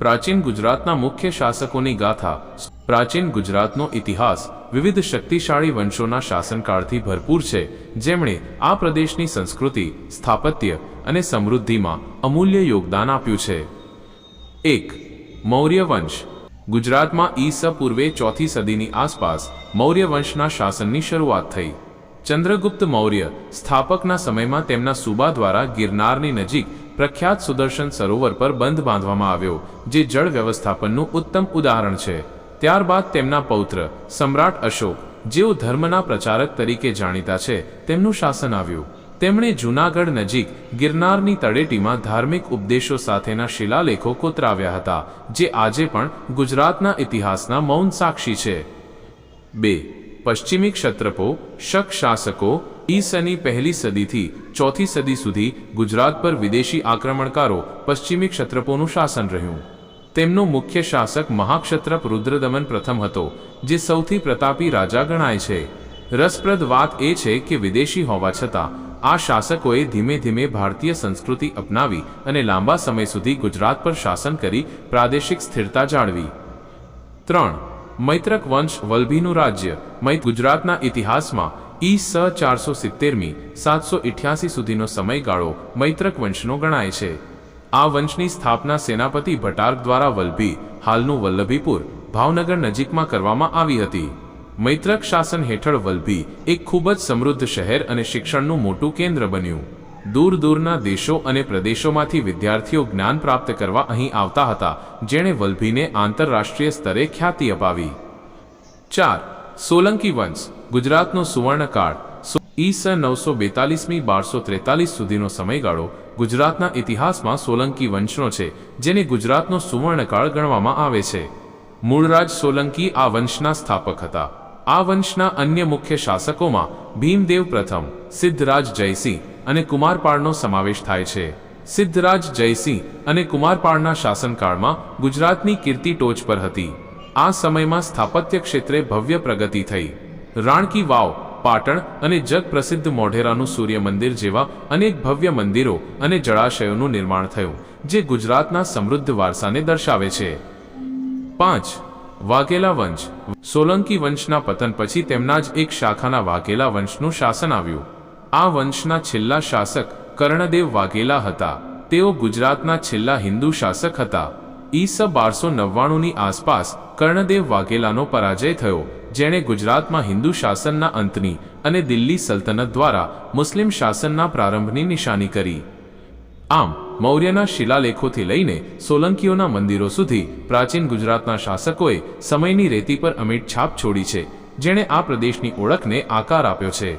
પ્રાચીન ગુજરાતના મુખ્ય શાસકોની ગાથા, પ્રાચીન ગુજરાતનો ઇતિહાસ વિવિધ શક્તિશાળી વંશોના શાસનકાળથી ભરપૂર છે, જેમણે આ પ્રદેશની સંસ્કૃતિ, સ્થાપત્ય અને સમૃદ્ધિમાં અમૂલ્ય યોગદાન આપ્યું છે. એક, મૌર્ય વંશ. ગુજરાતમાં ઈસ પૂર્વે ચોથી સદીની આસપાસ મૌર્ય વંશના શાસનની શરૂઆત થઈ. ચંદ્રગુપ્ત મૌર્ય સ્થાપકના સમયમાં તેમના સુબા દ્વારા ગિરનારની નજીક પ્રખ્યાત સુદર્શન સરોવર પર બંધ બાંધવામાં આવ્યો, જે જળ વ્યવસ્થાપનનું ઉત્તમ ઉદાહરણ છે. ત્યારબાદ તેમના પૌત્ર, સમ્રાટ અશોક, જેઓ ધર્મના પ્રચારક તરીકે જાણીતા છે, તેમનું શાસન આવ્યું. તેમણે જૂનાગઢ નજીક ગિરનારની તળેટીમાં ધાર્મિક ઉપદેશો સાથેના શિલાલેખો કોતરાવ્યા હતા, જે આજે પણ ગુજરાતના ઇતિહાસના મૌન સાક્ષી છે. બે, પશ્ચિમી ક્ષત્રપો, શક શાસકો ઈસની પહેલી સદીથી ચોથી સદી સુધી ગુજરાત પર વિદેશી આક્રમણકારો પશ્ચિમી ક્ષત્રપોનું શાસન રહ્યું. તેમનો મુખ્ય શાસક મહાક્ષત્રપ રુદ્રદમન પ્રથમ હતો, જે સૌથી પ્રતાપી રાજા ગણાય છે. રસપ્રદ વાત એ છે કે વિદેશી હોવા છતાં, આ શાસકોએ ધીમે ધીમે ભારતીય સંસ્કૃતિ અપનાવી અને લાંબા સમય સુધી ગુજરાત પર શાસન કરી પ્રાદેશિક સ્થિરતા જાળવી. ત્રણ, મૈત્રક વંશ વલ્ભીનું રાજ્ય મૈત ગુજરાતના ઇતિહાસમાં ઈ સ ચારસો સિત્તેરમી, સાતસો ઇઠ્યાસી સુધીનો સમયગાળો મૈત્રક વંશનો ગણાય છે. આ વંશની સ્થાપના સેનાપતિ ભટાર્ક દ્વારા વલ્ભી, હાલનું વલ્લભીપુર, ભાવનગર નજીકમાં કરવામાં આવી હતી. મૈત્રક શાસન હેઠળ વલ્ભી એક ખૂબ જ સમૃદ્ધ શહેર અને શિક્ષણનું મોટું કેન્દ્ર બન્યું. દૂર દૂરના દેશો અને પ્રદેશોમાંથી વિદ્યાર્થીઓ જ્ઞાન પ્રાપ્ત કરવા અહીં આવતા હતા, જેણે વલ્ભીને આંતરરાષ્ટ્રીય સ્તરે ખ્યાતિ અપાવી. ચાર સોલંકી વંશ, ગુજરાતનો સુવર્ણકાળ, સો- ઈસ નવસો બેતાલીસમી બારસો ત્રેતાલીસ સુધીનો સમયગાળો ગુજરાતના ઇતિહાસમાં સોલંકી વંશનો છે, જેને ગુજરાતનો સુવર્ણકાળ ગણવામાં આવે છે. મૂળરાજ સોલંકી આ વંશના સ્થાપક હતા. આ વંશના અન્ય મુખ્ય શાસકોમાં ભીમદેવ પ્રથમ, સિદ્ધરાજ જયસિંહ અને કુમારપાળનો સમાવેશ થાય છે. સિદ્ધરાજ જયસિંહ અને કુમારપાળના શાસનકાળમાં ગુજરાતની કીર્તિ ટોચ પર હતી. આ સમયમાં સ્થાપત્ય ક્ષેત્રે ભવ્ય પ્રગતિ થઈ. રાણકી વાવ, પાટણ અને જગ પ્રસિદ્ધ મોઢેરાનું સૂર્ય મંદિર જેવા અનેક ભવ્ય મંદિરો અને જળાશયોનું નિર્માણ થયું, જે ગુજરાતના સમૃદ્ધ વારસાને દર્શાવે છે. પાંચ, વાઘેલા વંશ. સોલંકી વંશના પતન પછી તેમના જ એક શાખાના વાઘેલા વંશનું શાસન આવ્યું. આ વંશના છેલ્લા શાસક કર્ણદેવ વાઘેલા હતા. તેઓ ગુજરાતના છેલ્લા હિન્દુ શાસક હતા. ઈસ બારસો નવ્વાણુંની આસપાસ કર્ણદેવ વાઘેલાનો પરાજય થયો, જેણે ગુજરાતમાં હિન્દુ શાસનના અંતની અને દિલ્હી સલ્તનત દ્વારા મુસ્લિમ શાસનના પ્રારંભની નિશાની કરી. આમ, મૌર્યના શિલાલેખોથી લઈને સોલંકીઓના મંદિરો સુધી પ્રાચીન ગુજરાતના શાસકોએ સમયની રેતી પર અમીટ છાપ છોડી છે, જેણે આ પ્રદેશની ઓળખને આકાર આપ્યો છે.